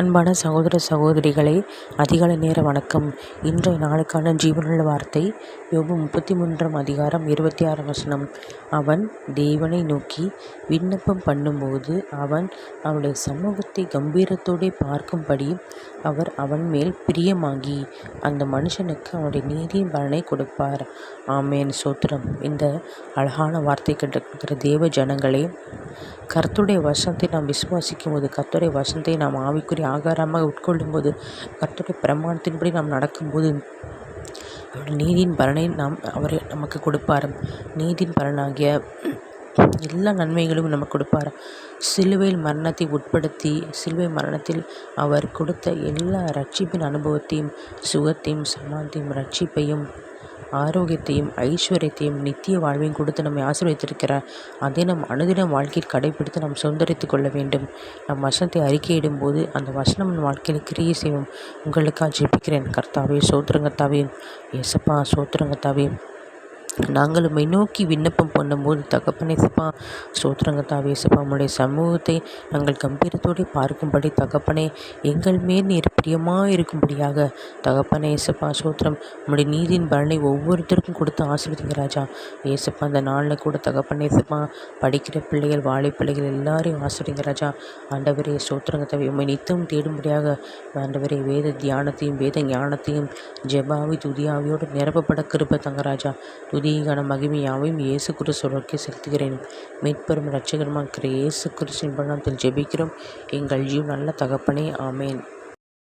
அன்பான சகோதர சகோதரிகளே அதிகாலை நேர வணக்கம். இன்றைய நாளுக்கான ஜீவனுள்ள வார்த்தை யோபு முப்பத்தி மூன்றாம் அதிகாரம் இருபத்தி ஆறு வசனம். அவன் தேவனை நோக்கி விண்ணப்பம் பண்ணும்போது அவன் அவனுடைய சமூகத்தை கம்பீரத்தோடே பார்க்கும்படி அவர் அவன் மேல் பிரியமாகி அந்த மனுஷனுக்கு அவனுடைய நீதியின் பலனை கொடுப்பார். ஆமேன். சோத்திரம். இந்த அழகான வார்த்தை கேட்டிருக்கிற தேவ ஜனங்களே கர்த்தருடைய வசனத்தை நாம் விசுவாசிக்கும் போது கர்த்தருடைய வசனத்தை நாம் ஆவிக்குரிய ஆகாரமாக உட்கொள்ளும் போது கர்த்தருடைய பிரமாணத்தின்படி நாம் நடக்கும்போது நீதியின் பலனை நாம் அவர் நமக்கு கொடுப்பார். நீதியின் பலனாகிய எல்லா நன்மைகளும் நமக்கு கொடுப்பார். சிலுவையில் மரணத்தை உட்படுத்தி சிலுவை மரணத்தில் அவர் கொடுத்த எல்லா ரட்சிப்பின் அனுபவத்தையும் சுகத்தையும் சமாதியும் ரட்சிப்பையும் ஆரோக்கியத்தையும் ஐஸ்வர்யத்தையும் நித்திய வாழ்வையும் கொடுத்து நம்மை ஆசீர்வதித்திருக்கிறார் அதை நம் அனுதின வாழ்க்கையில் கடைபிடித்து நாம் சுதந்திரித்து கொள்ள வேண்டும். நம் வசனத்தை அறிக்கையிடும் போது அந்த வசனம் நம் வாழ்க்கையில் கிரியை செய்வோம் உங்களுக்காக ஜெபிக்கிறேன். கர்த்தாவே சோத்திரங்கத்தாவே எசப்பா சோத்திரங்கத்தாவே. நாங்கள் உம்மை நோக்கி விண்ணப்பம் பண்ணும்போது தகப்பனே சப்பா ஸ்தோத்திரங்க தாவே சப்பா சமூகத்தை நாங்கள் கம்பீரத்தோடு பார்க்கும்படி தகப்பனே எங்கள் மேல் நீர் பிரியமாக இருக்கும்படியாக தகப்பனே ஏசப்பா சோத்திரம் உங்களுடைய நீதியின் பலனை ஒவ்வொருத்தருக்கும் கொடுத்து ஆசீர்வதிங்க ராஜா. ஏசப்பா அந்த நாளில் கூட தகப்பனே சப்பா படிக்கிற பிள்ளைகள் வாழை பிள்ளைகள் எல்லாரையும் ஆசிரியங்க ராஜா. ஆண்டவரே சோத்திரங்க தவி நித்தம் தேடும்படியாக ஆண்டவரே வேத தியானத்தையும் வேத ஞானத்தையும் ஜெபாவி துதியாவியோடு நிரப்பப்பட கிருப தங்க ராஜா. துதி துதிகான மகிமையாவையும் இயேசு கிறிஸ்துவருக்கு செலுத்துகிறேன். மீட்பெரும் இரட்சகரமாக இருக்கிற இயேசு கிறிஸ்துவின் பணத்தில் ஜெபிக்கிறோம். எங்கள் ஜீவ் நல்ல தகப்பனே. ஆமேன்.